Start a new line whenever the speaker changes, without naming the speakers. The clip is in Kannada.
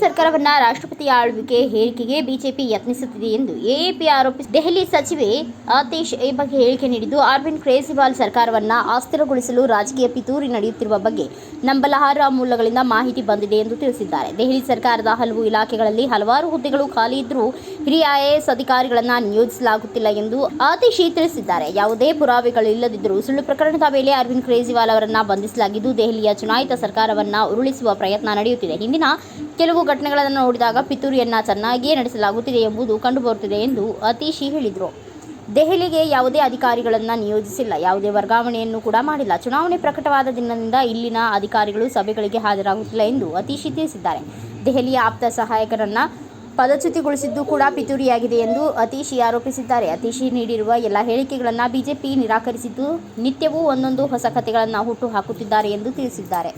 ಸರ್ಕಾರವನ್ನ ರಾಷ್ಟ್ರಪತಿ ಆಳ್ವಿಕೆ ಹೇರಿಕೆಗೆ ಬಿಜೆಪಿ ಯತ್ನಿಸುತ್ತಿದೆ ಎಂದು ಎಎಪಿ ಆರೋಪಿಸಿ ದೆಹಲಿ ಸಚಿವೆ ಆತೇಶ್ ಈ ಬಗ್ಗೆ ಹೇಳಿಕೆ ನೀಡಿದ್ದು, ಅರವಿಂದ್ ಕೇಜ್ರಿವಾಲ್ ಸರ್ಕಾರವನ್ನ ಅಸ್ಥಿರಗೊಳಿಸಲು ರಾಜಕೀಯ ಪಿತೂರಿ ನಡೆಯುತ್ತಿರುವ ಬಗ್ಗೆ ನಂಬಲಹಾರ ಮೂಲಗಳಿಂದ ಮಾಹಿತಿ ಬಂದಿದೆ ಎಂದು ತಿಳಿಸಿದ್ದಾರೆ. ದೆಹಲಿ ಸರ್ಕಾರದ ಹಲವು ಇಲಾಖೆಗಳಲ್ಲಿ ಹಲವಾರು ಹುದ್ದೆಗಳು ಖಾಲಿ ಇದ್ದರೂ ಹಿರಿಯ ಐಎಎಸ್ ಅಧಿಕಾರಿಗಳನ್ನ ನಿಯೋಜಿಸಲಾಗುತ್ತಿಲ್ಲ ಎಂದು ಆತಿಶಿ ತಿಳಿಸಿದ್ದಾರೆ. ಯಾವುದೇ ಪುರಾವೆಗಳು ಇಲ್ಲದಿದ್ದರೂ ಸುಳ್ಳು ಪ್ರಕರಣದ ವೇಳೆ ಅರವಿಂದ್ ಕೇಜ್ರಿವಾಲ್ ಅವರನ್ನು ಬಂಧಿಸಲಾಗಿದ್ದು, ದೆಹಲಿಯ ಚುನಾಯಿತ ಸರ್ಕಾರವನ್ನ ಉರುಳಿಸುವ ಪ್ರಯತ್ನ ನಡೆಯುತ್ತಿದೆ. ಹಿಂದಿನ ಕೆಲವು ಘಟನೆಗಳನ್ನು ನೋಡಿದಾಗ ಪಿತೂರಿಯನ್ನು ಚೆನ್ನಾಗಿಯೇ ನಡೆಸಲಾಗುತ್ತಿದೆ ಎಂಬುದು ಕಂಡುಬರುತ್ತಿದೆ ಎಂದು ಆತಿಶಿ ಹೇಳಿದರು. ದೆಹಲಿಗೆ ಯಾವುದೇ ಅಧಿಕಾರಿಗಳನ್ನು ನಿಯೋಜಿಸಿಲ್ಲ. ಯಾವುದೇ ವರ್ಗಾವಣೆಯನ್ನು ಕೂಡ ಮಾಡಿಲ್ಲ. ಚುನಾವಣೆ ಪ್ರಕಟವಾದ ದಿನದಿಂದ ಇಲ್ಲಿನ ಅಧಿಕಾರಿಗಳು ಸಭೆಗಳಿಗೆ ಹಾಜರಾಗುತ್ತಿಲ್ಲ ಎಂದು ಅತೀಶಿ ತಿಳಿಸಿದ್ದಾರೆ. ದೆಹಲಿಯ ಆಪ್ತ ಸಹಾಯಕರನ್ನ ಪದಚ್ಯುತಿಗೊಳಿಸಿದ್ದು ಕೂಡ ಪಿತೂರಿಯಾಗಿದೆ ಎಂದು ಅತೀಶಿ ಆರೋಪಿಸಿದ್ದಾರೆ. ಅತೀಶಿ ನೀಡಿರುವ ಎಲ್ಲ ಹೇಳಿಕೆಗಳನ್ನು ಬಿಜೆಪಿ ನಿರಾಕರಿಸಿದ್ದು ನಿತ್ಯವೂ ಒಂದೊಂದು ಹೊಸ ಕಥೆಗಳನ್ನು ಹುಟ್ಟು ಹಾಕುತ್ತಿದ್ದಾರೆ ಎಂದು ತಿಳಿಸಿದ್ದಾರೆ.